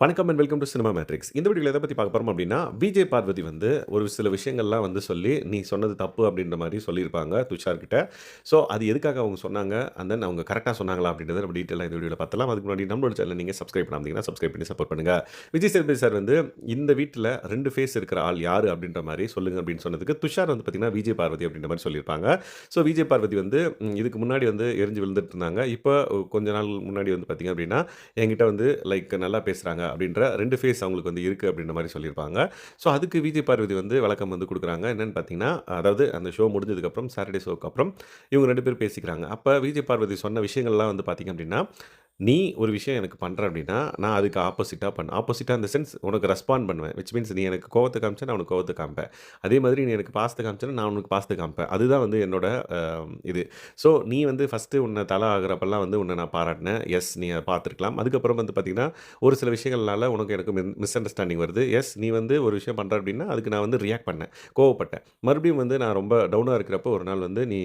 வணக்கம் and welcome to Cinema Matrix இந்த வீடியோவில் எதை பற்றி பார்க்க போகிறோம் அப்படின்னா விஜய் பார்வதி வந்து ஒரு சில விஷயங்கள்லாம் வந்து சொல்லி நீ சொன்னது தப்பு அப்படின்ற மாதிரி சொல்லியிருப்பாங்க துஷார்கிட்ட ஸோ அது எதுக்காக அவங்க சொன்னாங்க? அண்ட் தென் அவங்க கரெக்டாக சொன்னாங்களா அப்படின்றத நம்ம டீட்டெயிலாக இந்த வீடியோவில் பார்த்தலாம் அதுக்கு முன்னாடி நம்மளோட சேனல் நீங்கள் சப்ஸ்கிரைப் பண்ணாமீங்கன்னா சப்ஸ்கிரைப் பண்ணி சப்போர்ட் பண்ணுங்கள் விஜய் சேதுபதி சார் வந்து இந்த வீட்டில் ரெண்டு ஃபேஸ் இருக்கிற ஆள் யார்? அப்படின்ற மாதிரி சொல்லுங்க அப்படின்னு சொன்னதுக்கு துஷார் வந்து பார்த்தீங்கன்னா விஜய் பார்வதி அப்படின்ற மாதிரி சொல்லியிருப்பாங்க. ஸோ விஜய் பார்வதி வந்து இதுக்கு முன்னாடி வந்து எரிஞ்சு விழுந்துட்டு இருந்தாங்க. இப்போ கொஞ்ச நாள் முன்னாடி வந்து பார்த்தீங்க அப்படின்னா என்கிட்ட வந்து லைக் நல்லா பேசுகிறாங்க அப்படின்ற ரெண்டு ஃபேஸ் அவங்களுக்கு வந்து இருக்குது அப்படின்ற மாதிரி சொல்லியிருப்பாங்க. ஸோ அதுக்கு விஜய் பார்வதி வந்து விளக்கம் வந்து கொடுக்குறாங்க. என்னென்னு பார்த்தீங்கன்னா அதாவது அந்த ஷோ முடிஞ்சதுக்கப்புறம் சாட்டர்டே ஷோக்கு அப்புறம் இவங்க ரெண்டு பேரும் பேசிக்கிறாங்க. அப்போ விஜய் பார்வதி சொன்ன விஷயங்கள்லாம் வந்து பார்த்தீங்க அப்படின்னா நீ ஒரு விஷயம் எனக்கு பண்ணுற அப்படின்னா நான் அதுக்கு ஆப்போசிட்டாக பண்ண ஆப்போசிட்டாக இந்த சென்ஸ் உனக்கு ரெஸ்பாண்ட் பண்ணுவேன் விச் மீன்ஸ் நீ எனக்கு கோவத்தை காமிச்சா நான் உனக்கு கோவத்தை காமிப்பேன். அதே மாதிரி நீ எனக்கு பாசத்தை காமிச்சா நான் உனக்கு பாசத்தை காமிப்பேன். அதுதான் வந்து என்னோட இது. ஸோ நீ வந்து ஃபஸ்ட்டு உன்னை தலை ஆகிறப்பெல்லாம் வந்து உன்னை நான் பாராட்டினேன். எஸ் நீ அதை பார்த்துருக்கலாம். அதுக்கப்புறம் வந்து பார்த்திங்கன்னா ஒரு சில விஷயங்கள்னால உனக்கு எனக்கு மிஸ் அண்டர்ஸ்டாண்டிங் வருது. எஸ் நீ வந்து ஒரு விஷயம் பண்ணுற அப்படின்னா அதுக்கு நான் வந்து ரியாக்ட் பண்ணேன். கோவப்பட்டேன். மறுபடியும் வந்து நான் ரொம்ப டவுனாக இருக்கிறப்போ ஒரு நாள் வந்து நீ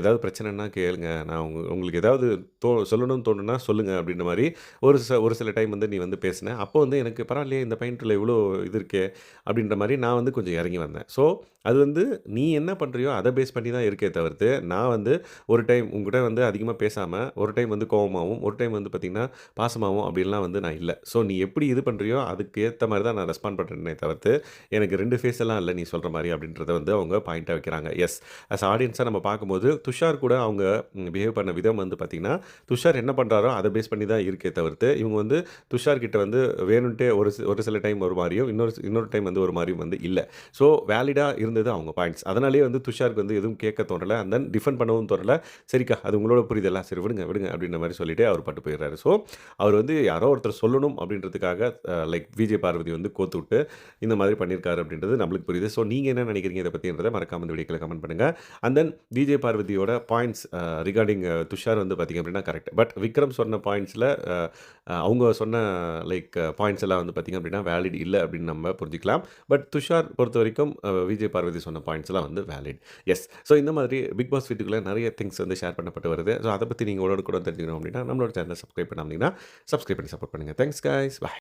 ஏதாவது பிரச்சனைனா கேளுங்க. நான் உங்களுக்கு ஏதாவது தோ சொல்லணும்னு தோணுன்னா சொல்லுங்கள் அப்படின்ற மாதிரி ஒரு ச ஒரு சில டைம் வந்து நீ வந்து பேசினேன் அப்போ வந்து எனக்கு பரவாயில்லையே இந்த பெயிண்டில் இவ்வளோ இது இருக்கே அப்படின்ற மாதிரி நான் வந்து கொஞ்சம் இறங்கி வந்தேன். ஸோ அது வந்து நீ என்ன பண்ணுறியோ அதை பேஸ் பண்ணி தான் இருக்கே தவிர்த்து நான் வந்து ஒரு டைம் உங்ககிட்ட வந்து அதிகமாக பேசாமல் ஒரு டைம் வந்து கோவமாகவும் ஒரு டைம் வந்து பார்த்திங்கன்னா பாசமாகவும் அப்படின்லாம் வந்து நான் இல்லை. ஸோ நீ எப்படி இது பண்ணுறியோ அதுக்கு ஏற்ற மாதிரி தான் நான் ரெஸ்பாண்ட் பண்ணுறேனே தவிர்த்து எனக்கு ரெண்டு ஃபேஸ் எல்லாம் இல்லை நீ சொல்கிற மாதிரி அப்படின்றத வந்து அவங்க பாயிண்ட்டாக வைக்கிறாங்க. எஸ் அஸ் ஆடியன்ஸாக நம்ம பார்க்கும்போது துஷார் கூட அவங்க பிஹேவ் பண்ண விதம் வந்து பார்த்திங்கன்னா துஷார் என்ன பண்ணுறாரோ அதை பேஸ் பண்ணி தான் இருக்கே தவிர்த்து இவங்க வந்து துஷார் கிட்ட வந்து வேணும்ட்டே ஒரு ஒரு சில டைம் ஒரு மாதிரியும் இன்னொரு இன்னொரு டைம் வந்து ஒரு மாதிரியும் வந்து இல்லை. ஸோ வேலிடாக இருந்தது அவங்க பாயிண்ட்ஸ் அதனாலேயே வந்து துஷாருக்கு வந்து எதுவும் கேட்க தோணலை. அண்ட் தென் டிஃபெண்ட் பண்ணவும் தோணலை. சரிக்கா அது உங்களோட புரியுதல்ல சரி விடுங்க விடுங்க அப்படின்ற மாதிரி சொல்லிட்டு அவர் பட்டு போயிடுறாரு. ஸோ அவர் வந்து யாரோ ஒருத்தர் சொல்லணும் அப்படின்றதுக்காக லைக் விஜய் பார்வதி வந்து கோத்து விட்டு இந்த மாதிரி பண்ணியிருக்காரு அப்படின்றது நம்மளுக்கு புரியுது. ஸோ நீங்கள் என்ன நினைக்கிறீங்க இதை பற்றின்றதை மறக்காம இந்த வீடியோக்கில் கமெண்ட் பண்ணுங்கள் அண்ட் தென் விஜய் பார்வதியோட பாயிண்ட்ஸ் ரிகார்டிங் துஷார் வந்து பார்த்திங்க அப்படின்னா கரெக்ட் பட் விக்ரம் சொன்ன பாயிண்ட்ஸில் அவங்க சொன்ன லைக் பாயிண்ட்ஸ் எல்லாம் வந்து பார்த்திங்க அப்படின்னா வேலிட் இல்லை அப்படின்னு நம்ம புரிஞ்சிக்கலாம். பட் துஷார் பொறுத்த வரைக்கும் விஜய் பார்வதி சொன்ன பாயிண்ட்ஸ் எல்லாம் வந்து வேலிட் எஸ் ஸோ இந்த மாதிரி பிக் பாஸ் வீட்டுக்குள்ளே நிறைய திங்ஸ் வந்து ஷேர் பண்ணப்பட்டு வருது. ஸோ அதை பற்றி நீங்கள் உங்களோட கூட தெரிஞ்சுக்கணும் அப்படின்னா நம்மளோட சேனலை சப்ஸ்கிரைப் பண்ணாமீங்கன்னா சப்ஸ்கிரைப் பண்ணி சப்போர்ட் பண்ணுங்கள் தேங்க்ஸ் கைஸ் பாய்